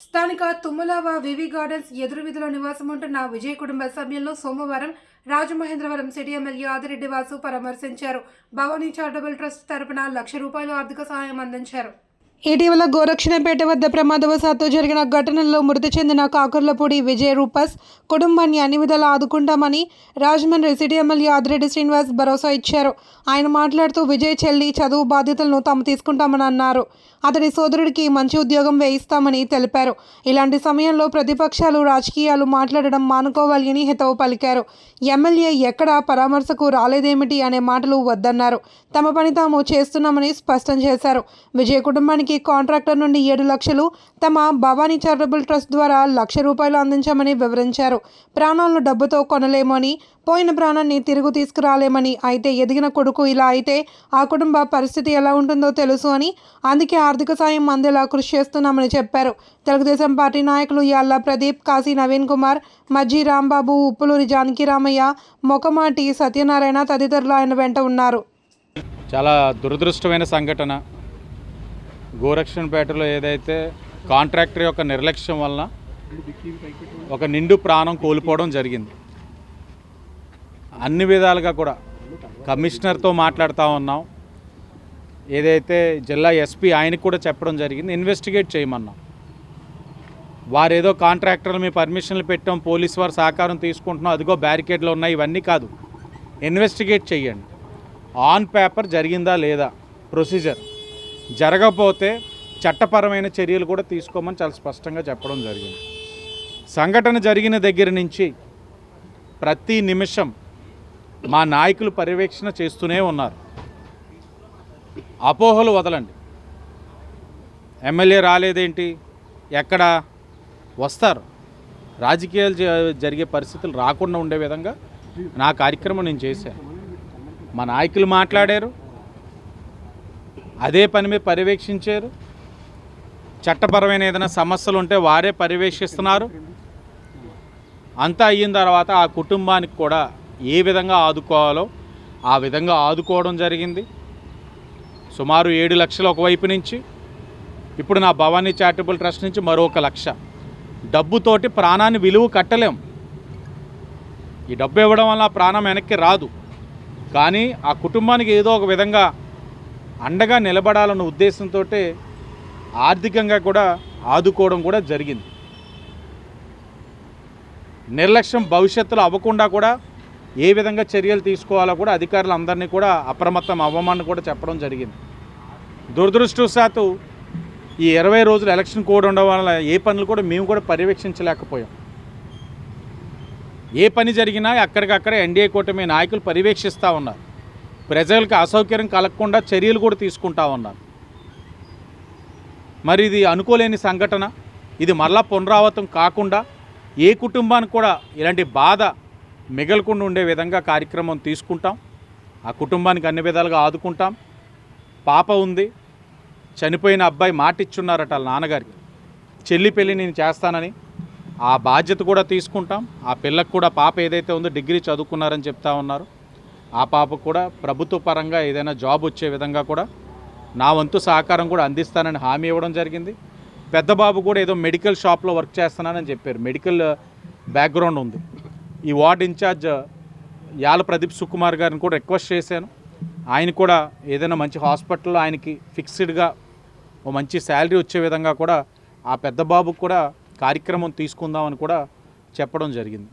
స్థానిక తుమ్మలావ VV gardens ఎదురు విధిలో నివాసం ఉంటున్న విజయ్ కుటుంబ సభ్యులను సోమవారం రాజమహేంద్రవరం సిటీ ఎమ్మెల్యే ఆదిరెడ్డి వాసు పరామర్శించారు. భవానీ చారిటబుల్ ట్రస్ట్ తరపున లక్ష రూపాయలు ఆర్థిక సహాయం అందించారు. ఇటీవల గోరక్షణపేట వద్ద ప్రమాదవశాత్తు జరిగిన ఘటనలో మృతి చెందిన కాకర్లపూడి విజయ్ రూపస్ కుటుంబాన్ని అన్ని విధాలా ఆదుకుంటామని రాజమండ్రి సిటీ ఎమ్మెల్యే ఆదిరెడ్డి శ్రీనివాస్ భరోసా ఇచ్చారు. ఆయన మాట్లాడుతూ విజయ్ చెల్లి చదువు బాధ్యతలను తాము తీసుకుంటామని అన్నారు. అతడి సోదరుడికి మంచి ఉద్యోగం వేయిస్తామని తెలిపారు. ఇలాంటి సమయంలో ప్రతిపక్షాలు రాజకీయాలు మాట్లాడడం మానుకోవాలి అని హితవు పలికారు. ఎమ్మెల్యే ఎక్కడా పరామర్శకు రాలేదేమిటి అనే మాటలు వద్దన్నారు. తమ పని తాము చేస్తున్నామని స్పష్టం చేశారు. విజయ్ కుటుంబానికి కాంట్రాక్టర్ నుండి ఏడు లక్షలు తమ భవానీ చారిటబుల్ ట్రస్ట్ ద్వారా లక్ష రూపాయలు అందించామని వివరించారు. ప్రాణాలను డబ్బుతో కొనలేమని పోయిన ప్రాణాన్ని తిరుగు తీసుకురాలేమని అయితే ఎదిగిన కొడుకు ఇలా అయితే ఆ కుటుంబ పరిస్థితి ఎలా ఉంటుందో తెలుసు అని అందుకే ఆర్థిక సాయం అందేలా కృషి చేస్తున్నామని చెప్పారు. తెలుగుదేశం పార్టీ నాయకులు యాల్లా ప్రదీప్ కాశీ నవీన్ కుమార్ మజ్జీ రాంబాబు ఉప్పులూరి జానకిరామయ్య మొకమాటి సత్యనారాయణ తదితరులు ఆయన వెంట ఉన్నారు. చాలా దురదృష్టమైన సంఘటన. గోరక్షణపేటలో ఏదైతే కాంట్రాక్టర్ యొక్క నిర్లక్ష్యం వలన ఒక నిండు ప్రాణం కోల్పోవడం జరిగింది. అన్ని విధాలుగా కూడా కమిషనర్తో మాట్లాడుతూ ఉన్నాం. ఏదైతే జిల్లా ఎస్పీ ఆయనకు కూడా చెప్పడం జరిగింది ఇన్వెస్టిగేట్ చేయమన్నాం. వారు ఏదో కాంట్రాక్టర్లు మీ పర్మిషన్లు పెట్టాం పోలీస్ వారు సహకారం తీసుకుంటున్నాం అదిగో బ్యారికేడ్లు ఉన్నాయి ఇవన్నీ కాదు. ఇన్వెస్టిగేట్ చేయండి ఆన్ పేపర్ జరిగిందా లేదా? ప్రొసీజర్. జరగకపోతే చట్టపరమైన చర్యలు కూడా తీసుకోమని చాలా స్పష్టంగా చెప్పడం జరిగింది. సంఘటన జరిగిన దగ్గర నుంచి ప్రతి నిమిషం మా నాయకులు పర్యవేక్షణ చేస్తూనే ఉన్నారు. అపోహలు వదలండి. ఎమ్మెల్యే రాలేదేంటి? ఎక్కడ వస్తారు? రాజకీయాలు జ- జరిగే పరిస్థితులు రాకుండా ఉండే విధంగా నా కార్యక్రమం నేను చేశాను. మా నాయకులు మాట్లాడారు. అదే పని మీద పర్యవేక్షించారు? చట్టపరమైన ఏదైనా సమస్యలు ఉంటే వారే పర్యవేక్షిస్తున్నారు? అంతా అయిన తర్వాత ఆ కుటుంబానికి కూడా ఏ విధంగా ఆదుకోవాలో ఆ విధంగా ఆదుకోవడం జరిగింది. సుమారు ఏడు లక్షలు ఒకవైపు నుంచి ఇప్పుడు నా భవానీ చారిటబుల్ ట్రస్ట్ నుంచి మరొక లక్ష. డబ్బుతోటి ప్రాణాన్ని విలువ కట్టలేం. ఈ డబ్బు ఇవ్వడం వల్ల ప్రాణం వెనక్కి రాదు. కానీ ఆ కుటుంబానికి ఏదో ఒక విధంగా అండగా నిలబడాలన్న ఉద్దేశంతో ఆర్థికంగా కూడా ఆదుకోవడం కూడా జరిగింది. నిర్లక్ష్యం భవిష్యత్తులో అవ్వకుండా కూడా ఏ విధంగా చర్యలు తీసుకోవాలో కూడా అధికారులు అందరినీ కూడా అప్రమత్తం అవ్వమని కూడా చెప్పడం జరిగింది. దురదృష్టవశాత్తు ఈ ఇరవై రోజులు ఎలక్షన్ కోడ్ ఉండడం వల్ల ఏ పనులు కూడా మేము కూడా పర్యవేక్షించలేకపోయాం. ఏ పని జరిగినా అక్కడికక్కడ ఎన్డీఏ కూటమి నాయకులు పర్యవేక్షిస్తూ ఉన్నారు. ప్రజలకు అసౌకర్యం కలగకుండా చర్యలు కూడా తీసుకుంటా ఉన్నారు. మరి ఇది అనుకోలేని సంఘటన. ఇది మరలా పునరావృతం కాకుండా ఏ కుటుంబానికి కూడా ఇలాంటి బాధ మిగలకుండా ఉండే విధంగా కార్యక్రమం తీసుకుంటాం. ఆ కుటుంబానికి అన్ని విధాలుగా ఆదుకుంటాం. పాప ఉంది. చనిపోయిన అబ్బాయి మాట ఇచ్చున్నారట నాన్నగారికి. చెల్లి పెళ్ళి నేను చేస్తానని ఆ బాధ్యత కూడా తీసుకుంటాం. ఆ పిల్లకు కూడా పాప ఏదైతే ఉందో డిగ్రీ చదువుకున్నారని చెప్తా ఉన్నారు. ఆ పాపకు కూడా ప్రభుత్వ పరంగా ఏదైనా జాబ్ వచ్చే విధంగా కూడా నా వంతు సహకారం కూడా అందిస్తానని హామీ ఇవ్వడం జరిగింది. పెద్ద బాబు కూడా ఏదో మెడికల్ షాప్లో వర్క్ చేస్తున్నానని చెప్పారు. మెడికల్ బ్యాక్గ్రౌండ్ ఉంది. ఈ వార్డ్ ఇన్ఛార్జ్ యాల ప్రదీప్ సుకుమార్ గారిని కూడా రిక్వెస్ట్ చేశాను. ఆయన కూడా ఏదైనా మంచి హాస్పిటల్లో ఆయనకి ఫిక్స్డ్గా ఓ మంచి శాలరీ వచ్చే విధంగా కూడా ఆ పెద్ద బాబుకు కూడా కార్యక్రమం తీసుకుందామని కూడా చెప్పడం జరిగింది.